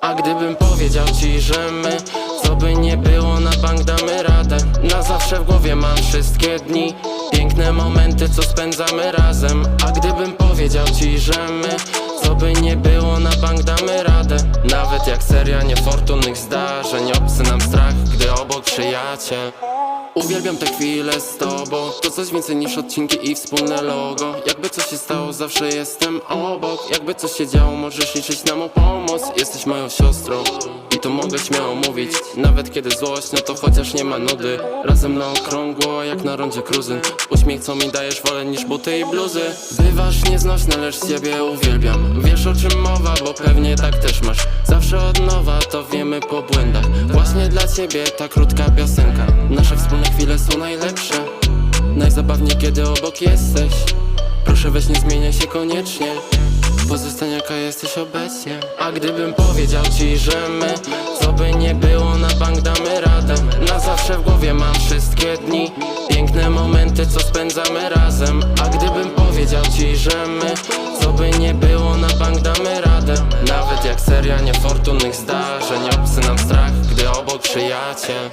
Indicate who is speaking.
Speaker 1: A gdybym powiedział ci, że my Co by nie było, na bank damy radę. Na zawsze w głowie mam wszystkie dni. Piękne momenty, co spędzamy razem. A gdybym powiedział ci, że my Co by nie było, na bank damy radę. Nawet jak seria niefortunnych zdarzeń Obcy nam strach, gdy obok przyjaciel Uwielbiam te chwile z tobą. To coś więcej niż odcinki i wspólne logo. Jakby coś się stało, zawsze jestem obok. Jakby coś się działo, możesz liczyć na mą pomoc. Jesteś moją siostrą i to mogę śmiało mówić. Nawet kiedy złość, no to chociaż nie ma nudy. Razem na okrągło, jak na rondzie kruzyn Uśmiech, co mi dajesz, wolę niż buty i bluzy. Bywasz nieznośna, lecz ciebie uwielbiam. Wiesz o czym mowa, bo pewnie tak też masz. Zawsze od nowa, to po błędach. Właśnie dla ciebie ta krótka piosenka. Nasze wspólne chwile są najlepsze. Najzabawniej, kiedy obok jesteś. Proszę weź nie zmieniaj się koniecznie. Pozostań jaka jesteś obecnie. A gdybym powiedział ci, że my Co by nie było, na bank damy radę. Na zawsze w głowie mam wszystkie dni. Piękne momenty, co spędzamy razem. A gdybym powiedział ci, że my seria niefortunnych zdarzeń. Obcy nam strach, gdy obok przyjaciel